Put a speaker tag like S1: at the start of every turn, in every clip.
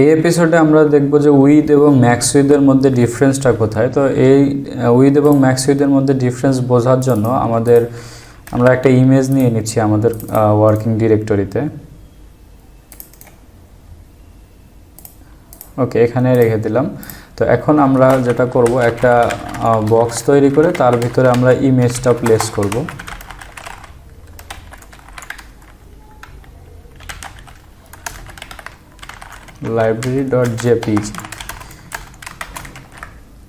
S1: এই এপিসোডে আমরা দেখব যে উইথ এবং ম্যাক্স উইথের মধ্যে ডিফারেন্সটা কোথায়। তো এই উইথ এবং ম্যাক্স উইথের মধ্যে ডিফারেন্স বোঝার জন্য আমাদের, আমরা একটা ইমেজ নিয়ে নিচ্ছি আমাদের ওয়ার্কিং ডিরেক্টরিতে ওকে এখানে রেখে দিলাম। তো এখন আমরা যেটা করব, একটা বক্স তৈরি করে তার ভিতরে আমরা ইমেজটা প্লেস করব। লাইব্রেরি ডট জেপিজি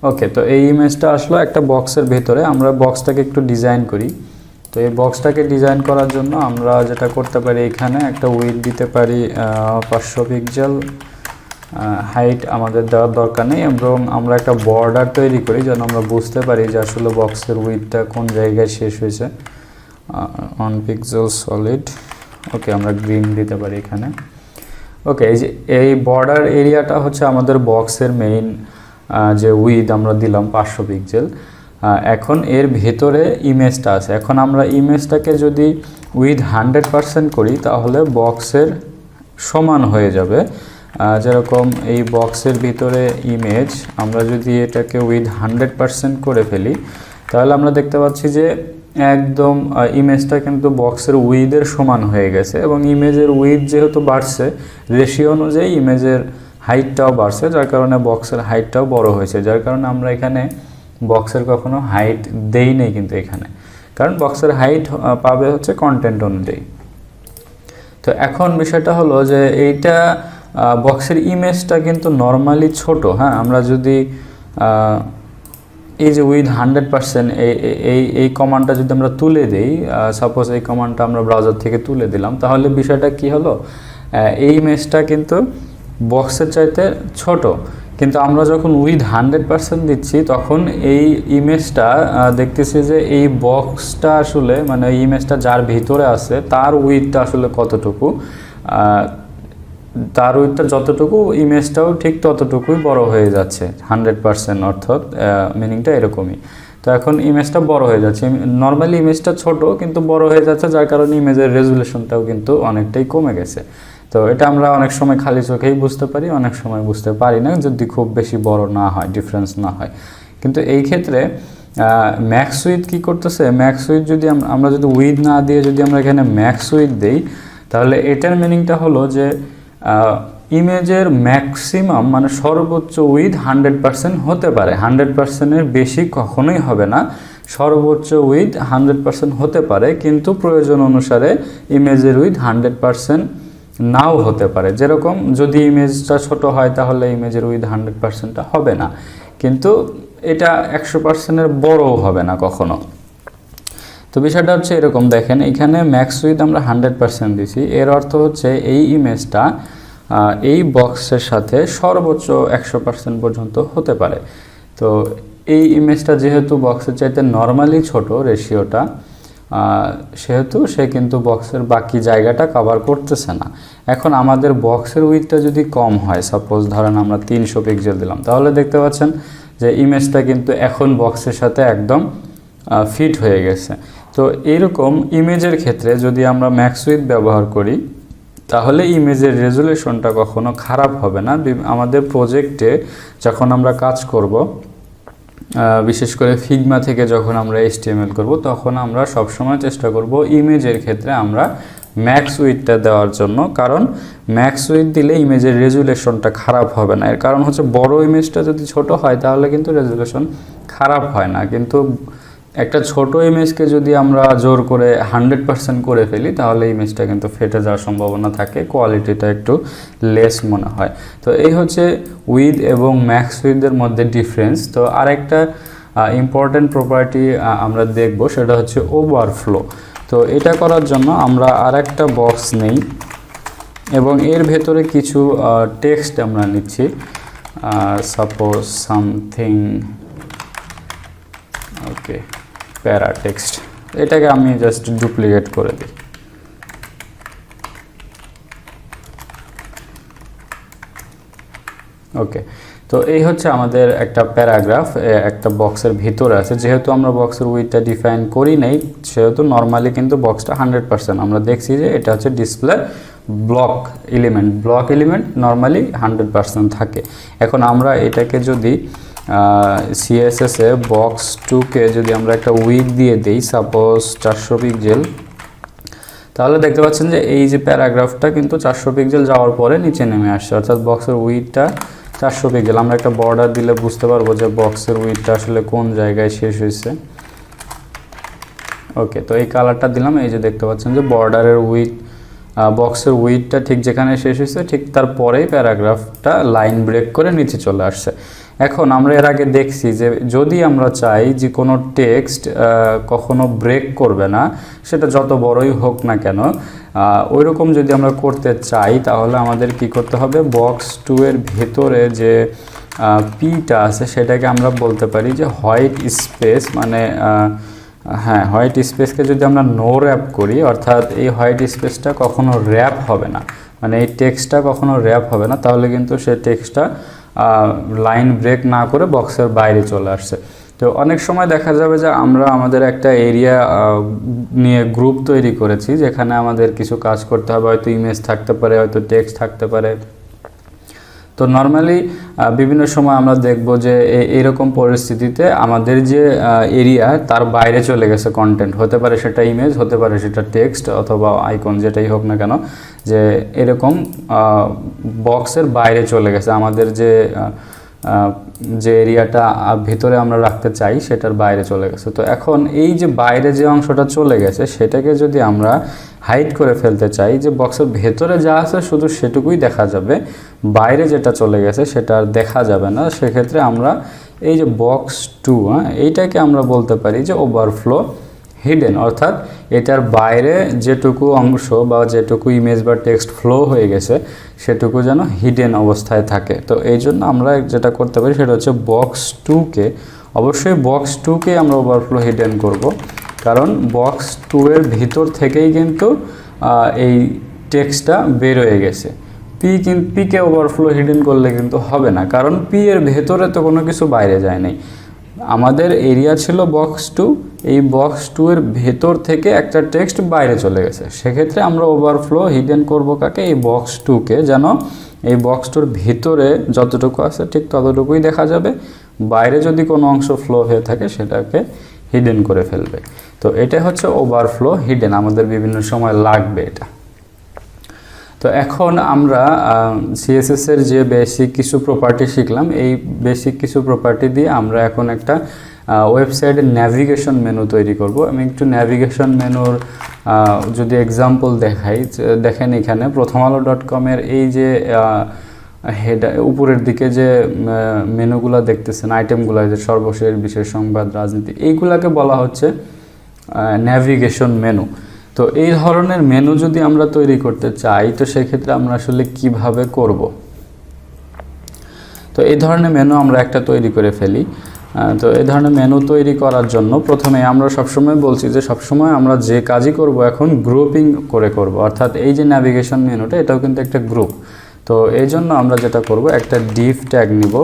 S1: ওকে তো এই ইমেজটা আসলো একটা বক্সের ভেতরে। আমরা বক্সটাকে একটু ডিজাইন করি। তো এই বক্সটাকে ডিজাইন করার জন্য আমরা যেটা করতে পারি এখানে একটা উইথ দিতে পারি পাঁচশো পিক্সেল হাইট আমাদের দেওয়ার দরকার নেই। এবং আমরা একটা বর্ডার তৈরি করি যেন আমরা বুঝতে পারি যে আসলে বক্সের উইথটা কোন জায়গায় শেষ হয়েছে। অন পিক্সেল সলিড ওকে আমরা গ্রিন দিতে পারি এখানে। ওকে এই যে, এই বর্ডার এরিয়াটা হচ্ছে আমাদের বক্সের মেইন যে উইথ আমরা দিলাম পাঁচশো পিক্সেল এখন এর ভেতরে ইমেজটা আছে। এখন আমরা ইমেজটাকে যদি উইথ হান্ড্রেড পারসেন্ট করি, তাহলে বক্সের সমান হয়ে যাবে। যেরকম এই বক্সের ভিতরে ইমেজ আমরা যদি এটাকে উইথ হান্ড্রেড পারসেন্ট করে ফেলি, তাহলে আমরা দেখতে পাচ্ছি যে একদম ইমেজটা কিন্তু বক্সের উইথের সমান হয়ে গেছে এবং ইমেজের উইথ যেহেতু বাড়ছে রেশিও অনুযায়ী ইমেজের হাইটটাও বাড়ছে, যার কারণে বক্সের হাইটটাও বড় হয়েছে। যার কারণে আমরা এখানে বক্সের কখনো হাইট দেই নেই কিন্তু এখানে। কারণ বক্সের হাইট পাবে হচ্ছে কন্টেন্ট অনুযায়ী। তো এখন বিষয়টা হলো যে এইটা বক্সের ইমেজটা কিন্তু নর্মালি ছোট হ্যাঁ? আমরা যদি এই যে উইথ হান্ড্রেড পার্সেন্ট এই এই কমান্ডটা যদি আমরা তুলে দিই সাপোজ এই কমান্ডটা আমরা ব্রাউজার থেকে তুলে দিলাম, তাহলে বিষয়টা কি হলো? এই ইমেজটা কিন্তু বক্সের চাইতে ছোট। কিন্তু আমরা যখন উইথ হান্ড্রেড পার্সেন্ট দিচ্ছি, তখন এই ইমেজটা দেখতেছি যে এই বক্সটা আসলে মানে ইমেজটা যার ভিতরে আছে, তার উইথটা আসলে কতটুকু? তার উইথটা যতটুকু, ইমেজটাও ঠিক ততটুকুই বড় হয়ে যাচ্ছে, হান্ড্রেড পার্সেন্ট অর্থাৎ মিনিংটা এরকমই। তো এখন ইমেজটা বড় হয়ে যাচ্ছে। নর্মালি ইমেজটা ছোট, কিন্তু বড় হয়ে যাচ্ছে, যার কারণে ইমেজের রেজুলেশনটাও কিন্তু অনেকটাই কমে গেছে। তো এটা আমরা অনেক সময় খালি চোখেই বুঝতে পারি, অনেক সময় বুঝতে পারি না, যদি খুব বেশি বড় না হয় ডিফারেন্স না হয়। কিন্তু এই ক্ষেত্রে ম্যাক্স উইথ কী করতেছে? ম্যাক্স উইথ যদি আমরা যদি উইথ না দিয়ে যদি আমরা এখানে ম্যাক্স উইথ দিই, তাহলে এটার মিনিংটা হলো যে ইমেজের ম্যাক্সিমাম মানে সর্বোচ্চ উইথ হান্ড্রেড পার্সেন্ট হতে পারে। হান্ড্রেড পার্সেন্টের বেশি কখনোই হবে না। সর্বোচ্চ উইথ হান্ড্রেড পার্সেন্ট হতে পারে, কিন্তু প্রয়োজন অনুসারে ইমেজের উইথ হান্ড্রেড পার্সেন্ট নাও হতে পারে। যেরকম যদি ইমেজটা ছোট হয়, তাহলে ইমেজের উইথ হান্ড্রেড পার্সেন্টটা হবে না। কিন্তু এটা একশো পার্সেন্টের বড়ও হবে না কখনো। তো বিষয়টা হচ্ছে এরকম, দেখেন, এখানে ম্যাক্স উইথ আমরা হান্ড্রেড পার্সেন্ট দিছি। এর অর্থ হচ্ছে এই ইমেজটা এই বক্সের সাথে সর্বোচ্চ একশো পার্সেন্ট পর্যন্ত হতে পারে। তো এই ইমেজটা যেহেতু বক্সের চাইতে নর্মালি ছোট রেশিওটা সেহেতু সে কিন্তু বক্সের বাকি জায়গাটা কভার করতেছে না। এখন আমাদের বক্সের উইথটা যদি কম হয় সাপোজ ধরেন আমরা তিনশো পিক্সেল দিলাম, তাহলে দেখতে পাচ্ছেন যে ইমেজটা কিন্তু এখন বক্সের সাথে একদম ফিট হয়ে গেছে। তো এরকম ইমেজের ক্ষেত্রে যদি আমরা ম্যাক্স উইথ ব্যবহার করি, তাহলে ইমেজের রেজুলেশনটা কখনো খারাপ হবে না। আমাদের প্রজেক্টে যখন আমরা কাজ করব বিশেষ করে ফিগমা থেকে যখন আমরা এসটিএমএল করব, তখন আমরা সবসময় চেষ্টা করব ইমেজের ক্ষেত্রে আমরা ম্যাক্স উইথটা দেওয়ার জন্য। কারণ ম্যাক্স উইথ দিলে ইমেজের রেজুলেশনটা খারাপ হবে না। এর কারণ হচ্ছে বড় ইমেজটা যদি ছোট হয়, তাহলে কিন্তু রেজুলেশন খারাপ হয় না। কিন্তু একটা ছোট ইমেজকে যদি আমরা জোর করে হান্ড্রেড পার্সেন্ট করে ফেলি, তাহলে ইমেজটা কিন্তু ফেটে যাওয়ার সম্ভাবনা থাকে কোয়ালিটিটা একটু লেস মনে হয়। তো এই হচ্ছে উইথ এবং ম্যাক্স উইথের মধ্যে ডিফারেন্স তো আরেকটা ইম্পর্ট্যান্ট প্রপার্টি আমরা দেখব, সেটা হচ্ছে ওভারফ্লো তো এটা করার জন্য আমরা আরেকটা বক্স নেই এবং এর ভেতরে কিছু টেক্সট আমরা নিচ্ছি। সাপোজ সামথিং ওকে প্যারা টেক্সট এটাকে আমি জাস্ট ডুপ্লিকেট করে দিই। ওকে তো এই হচ্ছে আমাদের একটা প্যারাগ্রাফ একটা বক্সের ভিতরে আছে। যেহেতু আমরা বক্সের উইথটা ডিফাইন করি নাই, সেহেতু নর্মালি কিন্তু বক্সটা হান্ড্রেড পার্সেন্ট আমরা দেখছি যে এটা হচ্ছে display block element block element normally hundred percent থাকে। এখন আমরা এটাকে যদি সিএসএসে বক্স টুকে যদি আমরা একটা উইক দিয়ে দিই সাপোজ চারশো পিক্সেল তাহলে দেখতে পাচ্ছেন যে এই যে প্যারাগ্রাফটা কিন্তু চারশো পিক্সেল যাওয়ার পরে নিচে নেমে আসছে। অর্থাৎ বক্সের উইথটা চারশো পিক্সেল আমরা একটা বর্ডার দিলে বুঝতে পারব যে বক্সের উইথটা আসলে কোন জায়গায় শেষ হয়েছে। ওকে তো এই কালারটা দিলাম। এই যে দেখতে পাচ্ছেন যে বর্ডারের উইথ বক্সের উইথটা ঠিক যেখানে শেষ হয়েছে, ঠিক তারপরেই প্যারাগ্রাফটা লাইন ব্রেক করে নিচে চলে আসছে। এখন আমরা এর আগে দেখছি যে যদি আমরা চাই যে কোনো টেক্সট কখনো ব্রেক করবে না, সেটা যত বড়ই হোক না কেন ওই রকম যদি আমরা করতে চাই, তাহলে আমাদের কি করতে হবে? বক্স টু এর ভেতরে যে পিটা আছে, সেটাকে আমরা বলতে পারি যে হোয়াইট স্পেস মানে হ্যাঁ হোয়াইট স্পেসকে যদি আমরা নো র্যাপ করি, অর্থাৎ এই হোয়াইট স্পেসটা কখনো র্যাপ হবে না মানে এই টেক্সটটা কখনো র্যাপ হবে না, তাহলে কিন্তু সে টেক্সটটা লাইন ব্রেক না করে বক্সের বাইরে চলে আসছে। তো অনেক সময় দেখা যাবে যে আমরা আমাদের একটা এরিয়া নিয়ে গ্রুপ তৈরি করেছি, যেখানে আমাদের কিছু কাজ করতে হবে, হয়তো ইমেজ থাকতে পারে, হয়তো টেক্সট থাকতে পারে। তো নর্মালি বিভিন্ন সময় আমরা দেখব যে এরকম পরিস্থিতিতে আমাদের যে এরিয়া তার বাইরে চলে গেছে কন্টেন্ট হতে পারে সেটা ইমেজ হতে পারে সেটা টেক্সট অথবা আইকন যেটাই হোক না কেন, যে এরকম বক্সের বাইরে চলে গেছে। আমাদের যে যে এরিয়াটা ভিতরে আমরা রাখতে চাই, সেটার বাইরে চলে গেছে। তো এখন এই যে বাইরে যে অংশটা চলে গেছে, সেটাকে যদি আমরা হাইড করে ফেলতে চাই, যে বক্সের ভেতরে যা আছে শুধু সেটুকুই দেখা যাবে, বাইরে যেটা চলে গেছে সেটা আর দেখা যাবে না। সেক্ষেত্রে আমরা এই যে বক্স টু হ্যাঁ এইটাকে আমরা বলতে পারি যে ওভারফ্লো হিডেন অর্থাৎ এটার বাইরে যেটুকু অংশ বা যেটুকু ইমেজ বা টেক্সট ফ্লো হয়ে গেছে, সেটুকু যেন হিডেন অবস্থায় থাকে। তো এই জন্য আমরা যেটা করতে পারি সেটা হচ্ছে বক্স টুকে অবশ্যই বক্স টুকে আমরা ওভারফ্লো হিডেন করব। কারণ বক্স টু এর ভিতর থেকেই কিন্তু এই টেক্সটটা বের হয়ে গেছে। পি কিন্তু পিকে ওভারফ্লো হিডেন করলে কিন্তু হবে না। কারণ পি এর ভেতরে তো কোনো কিছু বাইরে যায় নাই। আমাদের এরিয়া ছিল বক্স টু এই বক্স টু এর ভেতর থেকে একটা টেক্সট বাইরে চলে গেছে। সেক্ষেত্রে আমরা ওভারফ্লো হিডেন করব কাকে? এই বক্স টুকে যেন এই বক্স টুর ভিতরে যতটুকু আছে ঠিক ততটুকুই দেখা যাবে। বাইরে যদি কোনো অংশ ফ্লো হয়ে থাকে সেটাকে হিডেন করে ফেলবে। তো এটা হচ্ছে ওভারফ্লো হিডেন আমাদের বিভিন্ন সময় লাগবে এটা। তো এখন আমরা সিএসএস এর যে বেসিক কিছু প্রপার্টি শিখলাম, এই বেসিক কিছু প্রপার্টি দিয়ে আমরা এখন একটা ওয়েবসাইটের ন্যাভিগেশন মেনু তৈরি করব। আমি একটু ন্যাভিগেশন মেনুর যদি এক্সাম্পল দেখাই দেখেন এখানে প্রথম আলো ডট কমের এই যে হেড উপরের দিকে যে মেনুগুলো দেখতেছেন আইটেমগুলো যে সর্বশেষ, বিশেষ সংবাদ, রাজনীতি, এইগুলাকে বলা হচ্ছে ন্যাভিগেশন মেনু তো এই ধরনের মেনু যদি আমরা তৈরি করতে চাই, তো সেক্ষেত্রে আমরা আসলে কীভাবে করব? তো এই ধরনের মেনু আমরা একটা তৈরি করে ফেলি। তো এই ধরনের মেনু তৈরি করার জন্য প্রথমে আমরা সবসময় বলছি যে সবসময় আমরা যে কাজই করব এখন গ্রুপিং করে করব। অর্থাৎ এই যে ন্যাভিগেশন মেনুটা এটাও কিন্তু একটা গ্রুপ তো এই জন্য আমরা যেটা করব, একটা ডিফ ট্যাগ নিব।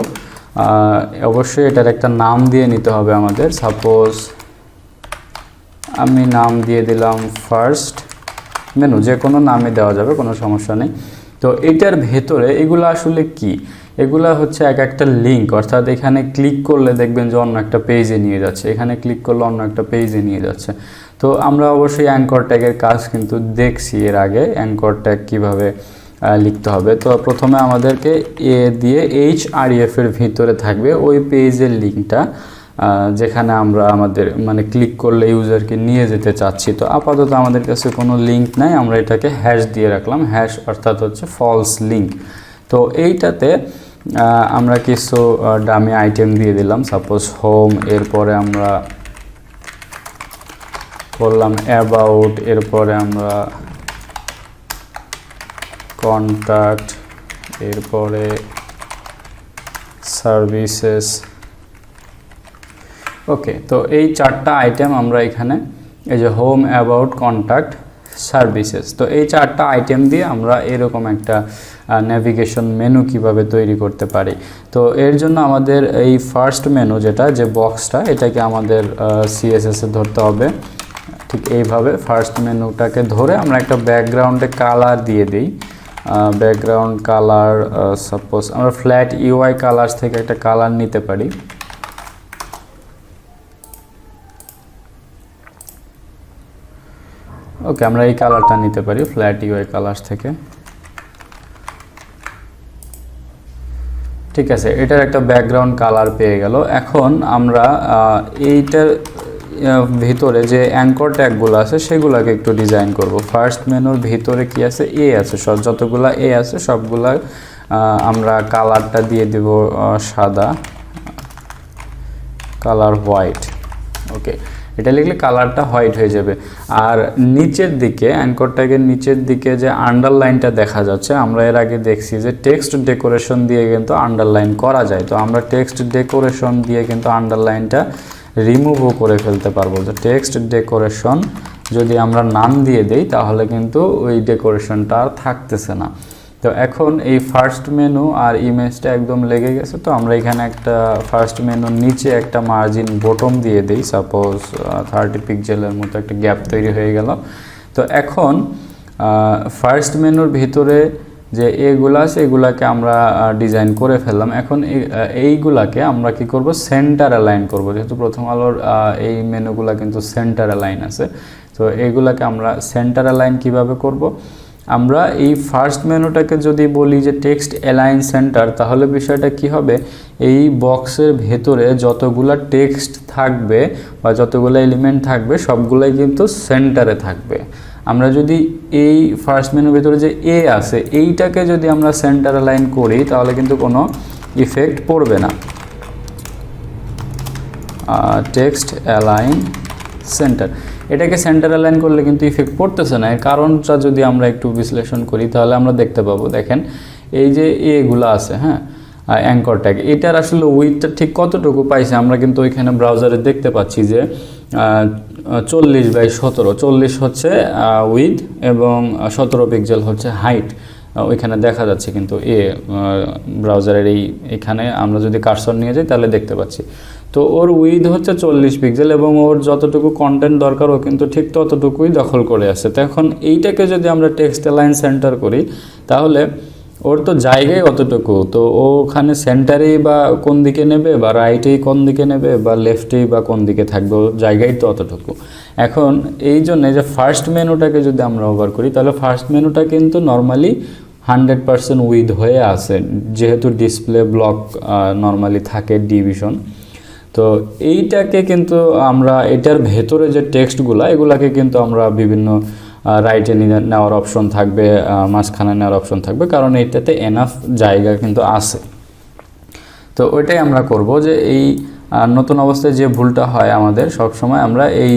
S1: অবশ্যই এটার একটা নাম দিয়ে নিতে হবে আমাদের। সাপোজ আমি নাম দিয়ে দিলাম ফার্স্ট মেনু যে কোনো নামে দেওয়া যাবে, কোনো সমস্যা নেই। তো এটার ভেতরে এগুলো আসলে কি? এগুলা হচ্ছে এক একটা লিঙ্ক অর্থাৎ এখানে ক্লিক করলে দেখবেন যে অন্য একটা পেজে নিয়ে যাচ্ছে। এখানে ক্লিক করলে অন্য একটা পেজে নিয়ে যাচ্ছে। তো আমরা অবশ্যই অ্যাঙ্কর ট্যাগের কাজ কিন্তু দেখছি এর আগে অ্যাঙ্কর ট্যাগ কীভাবে লিখতে হবে। তো প্রথমে আমাদেরকে এ দিয়ে এইচ আর এফ এর ভিতরে থাকবে ওই পেজের লিঙ্কটা যেখানে আমরা আমাদের মানে ক্লিক করলে ইউজারকে নিয়ে যেতে চাচ্ছি। তো আপাতত আমাদের কাছে কোনো লিঙ্ক নাই, আমরা এটাকে হ্যাশ দিয়ে রাখলাম। হ্যাশ অর্থাৎ হচ্ছে ফলস লিঙ্ক তো এইটাতে আমরা কিছু ডামি আইটেম দিয়ে দিলাম। সাপোজ হোম এরপরে আমরা করলাম অ্যাবাউট এরপরে আমরা কন্ট্যাক্ট এরপরে সার্ভিসেস ওকে তো এই চারটা আইটেম আমরা এখানে, এই যে হোম অ্যাবাউট কন্ট্যাক্ট সার্ভিসেস তো এই চারটা আইটেম দিয়ে আমরা এরকম একটা ন্যাভিগেশন মেনু কীভাবে তৈরি করতে পারি। তো এর জন্য আমাদের এই ফার্স্ট মেনু যেটা, যে বক্সটা এটাকে আমাদের সিএসএসে ধরতে হবে। ঠিক এইভাবে ফার্স্ট মেনুটাকে ধরে আমরা একটা ব্যাকগ্রাউন্ডে কালার দিয়ে দিই। ব্যাকগ্রাউন্ড কালার সাপোজ আমরা ফ্ল্যাট ইউআই কালার্স থেকে একটা কালার নিতে পারি। ওকে আমরা এই কালারটা নিতে পারি ফ্ল্যাট ইউআই কালার্স থেকে। ঠিক আছে, এটার একটা ব্যাকগ্রাউন্ড কালার পেয়ে গেল। এখন আমরা এইটার ভিতরে যে অ্যাঙ্কর ট্যাগগুলো আছে, সেগুলোকে একটু ডিজাইন করব। ফার্স্ট মেনুর ভিতরে কি আছে? এ আছে। সব, যতগুলা এ আছে, সবগুলা আমরা কালারটা দিয়ে দেব সাদা। কালার হোয়াইট ওকে এটা লিখলে কালারটা হোয়াইট হয়ে যাবে। আর নিচের দিকে অ্যাঙ্কর ট্যাগের নিচের দিকে যে আন্ডারলাইনটা দেখা যাচ্ছে, আমরা এর আগে দেখছি যে টেক্সট ডেকোরেশন দিয়ে কিন্তু আন্ডারলাইন করা যায়। তো আমরা টেক্সট ডেকোরেশন দিয়ে কিন্তু আন্ডারলাইনটা রিমুভও করে ফেলতে পারব। তো টেক্সট ডেকোরেশন যদি আমরা নাম দিয়ে দেই, তাহলে কিন্তু ওই ডেকোরেশনটা আর থাকতেছে না। তো এখন এই ফার্স্ট মেনু আর ইমেজটা একদম লেগে গেছে, তো আমরা এখানে একটা ফার্স্ট মেনুর নিচে একটা মার্জিন বটম দিয়ে দিই। সাপোজ থার্টি পিক্সেলের মতো একটা গ্যাপ তৈরি হয়ে গেল। তো এখন ফার্স্ট মেনুর ভিতরে যে এগুলো আছে, এগুলাকে আমরা ডিজাইন করে ফেললাম। এখন এইগুলাকে আমরা কি করব? সেন্টার অ্যালাইন করব। যেহেতু প্রথম আলোর এই মেনুগুলা কিন্তু সেন্টার অ্যালাইন আছে। তো এইগুলাকে আমরা সেন্টার অ্যালাইন কীভাবে করব? আমরা এই ফার্স্ট মেনুটাকে যদি বলি যে টেক্সট অ্যালাইন সেন্টার তাহলে বিষয়টা কি হবে? এই বক্সের ভেতরে যতগুলা টেক্সট থাকবে বা যতগুলো এলিমেন্ট থাকবে, সবগুলাই কিন্তু সেন্টারে থাকবে। আমরা যদি এই ফার্স্ট মেনুর ভেতরে যে এ আছে, এইটাকে যদি আমরা সেন্টার অ্যালাইন করি, তাহলে কিন্তু কোনো ইফেক্ট পড়বে না। টেক্সট অ্যালাইন সেন্টার এটাকে সেন্টার অ্যালাইন করলে কিন্তু ইফেক্ট পড়তেছে না। এর কারণটা যদি আমরা একটু বিশ্লেষণ করি, তাহলে আমরা দেখতে পাবো, দেখেন, এই যে এগুলো আছে হ্যাঁ অ্যাঙ্কর ট্যাগ এটার আসলে উইথটা ঠিক কতটুকু পাইছে আমরা কিন্তু ওইখানে ব্রাউজারে দেখতে পাচ্ছি যে চল্লিশ বাই সতেরো। চল্লিশ হচ্ছে উইথ এবং সতেরো পিক্সেল হচ্ছে হাইট ওইখানে দেখা যাচ্ছে কিন্তু এ ব্রাউজারের এই, এখানে আমরা যদি কারসর নিয়ে যাই, তাহলে দেখতে পাচ্ছি। তো ওর উইথ হচ্ছে চল্লিশ পিক্সেল এবং ওর যতটুকু কন্টেন্ট দরকার, ও কিন্তু ঠিক ততটুকুই দখল করে আছে তো এখন এইটাকে যদি আমরা টেক্সট লাইন সেন্টার করি, তাহলে ওর তো জায়গায় অতটুকু। তো ওখানে সেন্টারেই বা কোন দিকে নেবে বা রাইটেই কোন দিকে নেবে বা লেফটেই বা কোন দিকে থাকবে, ওর জায়গায় তো অতটুকু। এখন এই জন্যে যে ফার্স্ট মেনুটাকে যদি আমরা ওভার করি, তাহলে ফার্স্ট মেনুটা কিন্তু নর্মালি হান্ড্রেড পারসেন্ট উইথ হয়ে আছে যেহেতু ডিসপ্লে ব্লক নর্মালি থাকে ডিভিশন তো এইটাকে কিন্তু আমরা, এটার ভেতরে যে টেক্সটগুলো, এগুলাকে কিন্তু আমরা বিভিন্ন রাইটে নেওয়ার অপশন থাকবে মাঝখানে নেওয়ার অপশন থাকবে, কারণ এইটাতে এনাফ জায়গা কিন্তু আছে। তো ওইটাই আমরা করব যে এই নতুন অবস্থায় যে ভুলটা হয় আমাদের সব সময় আমরা এই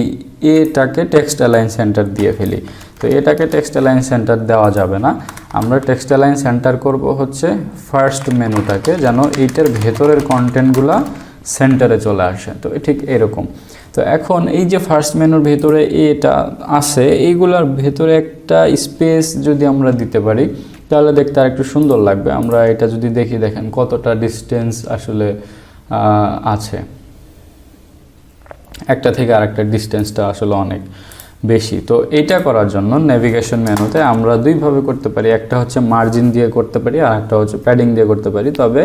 S1: এটাকে টেক্সট অ্যালাইন সেন্টার দিয়ে ফেলি। তো এটাকে টেক্সট অ্যালাইন সেন্টার দেওয়া যাবে না। আমরা টেক্সট অ্যালাইন সেন্টার করব হচ্ছে ফার্স্ট মেনুটাকে যেন এইটার ভেতরের কন্টেন্টগুলা সেন্টারে চলে আসে। তো ঠিক এরকম। তো এখন এই যে ফার্স্ট মেনুর ভেতরে এটা আছে, এইগুলার ভেতরে একটা স্পেস যদি আমরা দিতে পারি, তাহলে দেখতে আর একটু সুন্দর লাগবে। আমরা এটা যদি দেখি, দেখেন কতটা ডিস্টেন্স আসলে আছে। একটা থেকে আরেকটা ডিস্টেন্সটা আসলে অনেক বেশি। তো এটা করার জন্য নেভিগেশন মেনুতে আমরা দুইভাবে করতে পারি। একটা হচ্ছে মার্জিন দিয়ে করতে পারি, আর একটা হচ্ছে প্যাডিং দিয়ে করতে পারি। তবে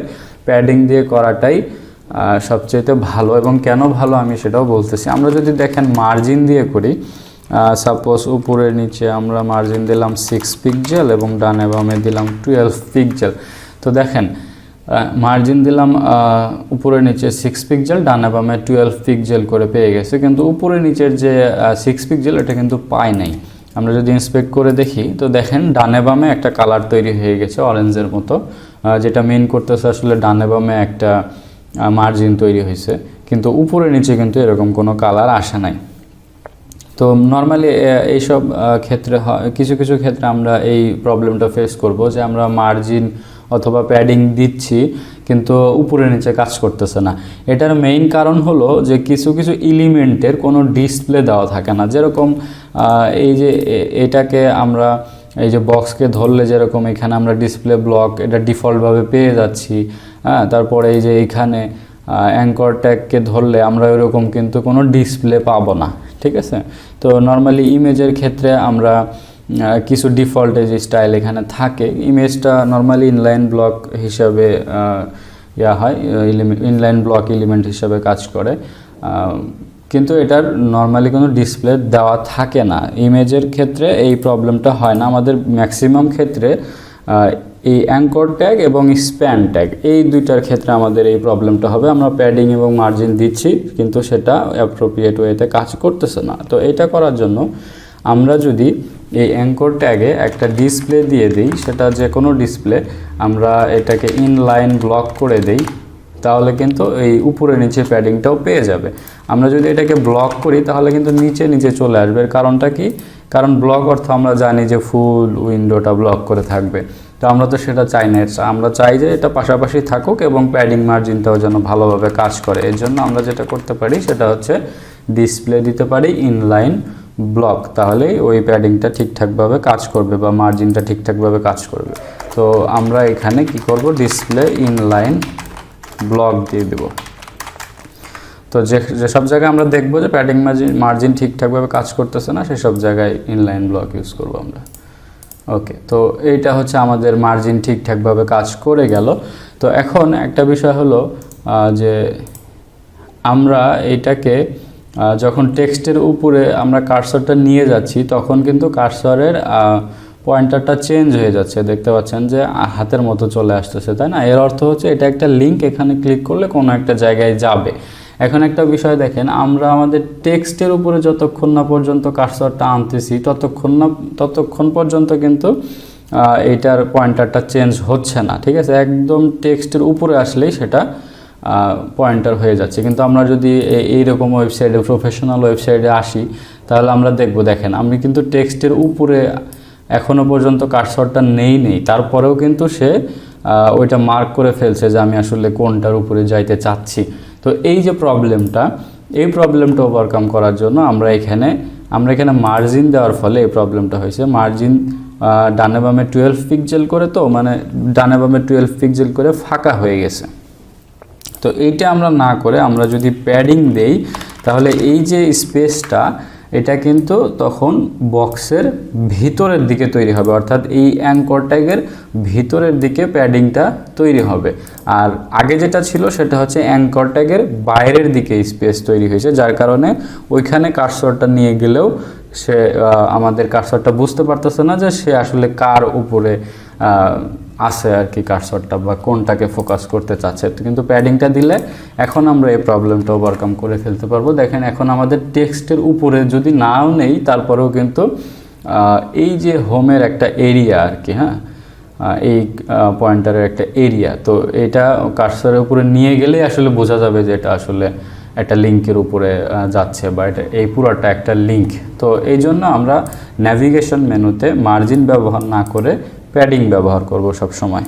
S1: প্যাডিং দিয়ে করাটাই আহ, সবচেয়ে ভালো এবং কেন ভালো আমি সেটাও বলতেছি। আমরা যদি দেখেন মার্জিন দিয়ে করি সাপোজ উপরে নিচে আমরা মার্জিন দিলাম সিক্স পিক্সেল এবং ডানে বামে দিলাম টুয়েলভ পিক্সেল তো দেখেন মার্জিন দিলাম উপরে নিচে সিক্স পিক্সেল ডানে বামে টুয়েলভ পিক্সেল করে পেয়ে গেছে। কিন্তু উপরে নিচের যে সিক্স পিক্সেল এটা কিন্তু পাই নাই। আমরা যদি ইন্সপেক্ট করে দেখি তো দেখেন ডানে বামে একটা কালার তৈরি হয়ে গেছে অরেঞ্জের মতো। যেটা মেন করতেছে আসলে ডানে বামে একটা মার্জিন তৈরি হয়েছে। কিন্তু উপরে নিচে কিন্তু এরকম কোনো কালার আসে নাই। তো নর্মালি এইসব ক্ষেত্রে কিছু কিছু ক্ষেত্রে আমরা এই প্রবলেমটা ফেস করব যে আমরা মার্জিন অথবা প্যাডিং দিচ্ছি, কিন্তু উপরে নিচে কাজ করতেছে না। এটার মেইন কারণ হলো যে কিছু কিছু এলিমেন্টের কোনো ডিসপ্লে দেওয়া থাকে না। যেরকম এই যে এটাকে আমরা, এই যে বক্সকে ধরলে যেরকম এখানে আমরা ডিসপ্লে ব্লক এটা ডিফল্টভাবে পেয়ে যাচ্ছি হ্যাঁ তারপরে এই যে এইখানে অ্যাঙ্কর ট্যাগকে ধরলে আমরা ওইরকম কিন্তু কোনো ডিসপ্লে পাবো না, ঠিক আছে? তো নর্মালি ইমেজের ক্ষেত্রে আমরা কিছু ডিফল্ট যে স্টাইল এখানে থাকে ইমেজটা নর্মালি ইনলাইন ব্লক হিসাবে ইয়া হয় ইনলাইন ব্লক এলিমেন্ট হিসাবে কাজ করে কিন্তু এটার নর্মালি কোনো ডিসপ্লে দেওয়া থাকে না। ইমেজের ক্ষেত্রে এই প্রবলেমটা হয় না। আমাদের ম্যাক্সিমাম ক্ষেত্রে এই অ্যাঙ্কর ট্যাগ এবং স্প্যান ট্যাগ এই দুইটার ক্ষেত্রে আমাদের এই প্রবলেমটা হবে। আমরা প্যাডিং এবং মার্জিন দিচ্ছি, কিন্তু সেটা অ্যাপ্রোপ্রিয়েট ওয়েতে কাজ করতেছে না। তো এটা করার জন্য আমরা যদি এই অ্যাঙ্কর ট্যাগে একটা ডিসপ্লে দিয়ে দিই, সেটা যে কোনো ডিসপ্লে আমরা এটাকে ইনলাইন ব্লক করে দিই, তাহলে কিন্তু এই উপরে নিচে প্যাডিংটাও পেয়ে যাবে। আমরা যদি এটাকে ব্লক করি, তাহলে কিন্তু নিচে নিচে চলে আসবে। কারণটা কি? কারণ ব্লক অর্থ আমরা জানি যে ফুল উইন্ডোটা ব্লক করে থাকবে। তো আমরা তো সেটা চাই না। আমরা চাই যে এটা পাশাপাশি থাকুক এবং প্যাডিং মার্জিনটাও যেন ভালোভাবে কাজ করে। এর জন্য আমরা যেটা করতে পারি সেটা হচ্ছে ডিসপ্লে দিতে পারি ইনলাইন ব্লক। তাহলেই ওই প্যাডিংটা ঠিকঠাকভাবে কাজ করবে বা মার্জিনটা ঠিকঠাকভাবে কাজ করবে। তো আমরা এখানে কি করব? ডিসপ্লে ইনলাইন ব্লক দিয়ে দেব। তো যে যেসব জায়গায় আমরা দেখব যে প্যাডিং মার্জিন মার্জিন ঠিকঠাকভাবে কাজ করতেছে না, সেসব জায়গায় ইনলাইন ব্লক ইউজ করব আমরা। ওকে তো এইটা হচ্ছে আমাদের মার্জিন ঠিকঠাকভাবে কাজ করে গেল। তো এখন একটা বিষয় হলো যে আমরা এটাকে যখন টেক্সটের উপরে আমরা কার্সরটা নিয়ে যাচ্ছি, তখন কিন্তু কার্সরের পয়েন্টারটা চেঞ্জ হয়ে যাচ্ছে। দেখতে পাচ্ছেন যে হাতের মতো চলে আসতেছে, তাই না? এর অর্থ হচ্ছে এটা একটা লিঙ্ক এখানে ক্লিক করলে কোনো একটা জায়গায় যাবে। এখন একটা বিষয় দেখেন, আমরা আমাদের টেক্সটের উপরে যতক্ষণ না পর্যন্ত কার্সরটা আনতেছি, ততক্ষণ না, ততক্ষণ পর্যন্ত কিন্তু এইটার পয়েন্টারটা চেঞ্জ হচ্ছে না, ঠিক আছে? একদম টেক্সটের উপরে আসলেই সেটা পয়েন্টার হয়ে যাচ্ছে। কিন্তু আমরা যদি এইরকম ওয়েবসাইটে, প্রফেশনাল ওয়েবসাইটে আসি, তাহলে আমরা দেখব, দেখেন, আমি কিন্তু টেক্সটের উপরে এখনও পর্যন্ত কার্সরটা নেই নেই। তারপরেও কিন্তু সে ওইটা মার্ক করে ফেলছে যে আমি আসলে কোনটার উপরে যাইতে চাচ্ছি। তো এই যে প্রবলেমটা এই প্রবলেমটা ওভারকাম করার জন্য আমরা এখানে আমরা এখানে মার্জিন দেওয়ার ফলে এই প্রবলেমটা হয়েছে। মার্জিন ডানে বামে টুয়েলভ পিক্সেল করে তো মানে ডানে বামে টুয়েলভ পিক্সেল করে ফাঁকা হয়ে গেছে। তো এইটা আমরা না করে আমরা যদি প্যাডিং দেই, তাহলে এই যে স্পেসটা এটা কিন্তু তখন বক্সের ভিতরের দিকে তৈরি হবে, অর্থাৎ এই অ্যাঙ্কর ট্যাগের ভিতরের দিকে প্যাডিংটা তৈরি হবে। আর আগে যেটা ছিল সেটা হচ্ছে অ্যাঙ্কর ট্যাগের বাইরের দিকে স্পেস তৈরি হয়েছে, যার কারণে ওইখানে কার্সরটা নিয়ে গেলেও সে আমাদের কার্সরটা বুঝতে পারতেছে না যে সে আসলে কার উপরে আছে আর কি কার্সরটা বা কোনটাকে ফোকাস করতে চাচ্ছে। কিন্তু প্যাডিংটা দিলে এখন আমরা এই প্রবলেমটা ওভারকাম করে ফেলতে পারব। দেখেন, এখন আমাদের টেক্সটের উপরে যদি নাও নেই, তারপরেও কিন্তু এই যে হোমের একটা এরিয়া আর কি হ্যাঁ এই পয়েন্টারের একটা এরিয়া তো এটা কার্সরের উপরে নিয়ে গেলেই আসলে বোঝা যাবে যে এটা আসলে একটা লিঙ্কের উপরে যাচ্ছে বা এটা, এই পুরোটা একটা লিঙ্ক তো এই জন্য আমরা ন্যাভিগেশন মেনুতে মার্জিন ব্যবহার না করে প্যাডিং ব্যবহার করব সব সময়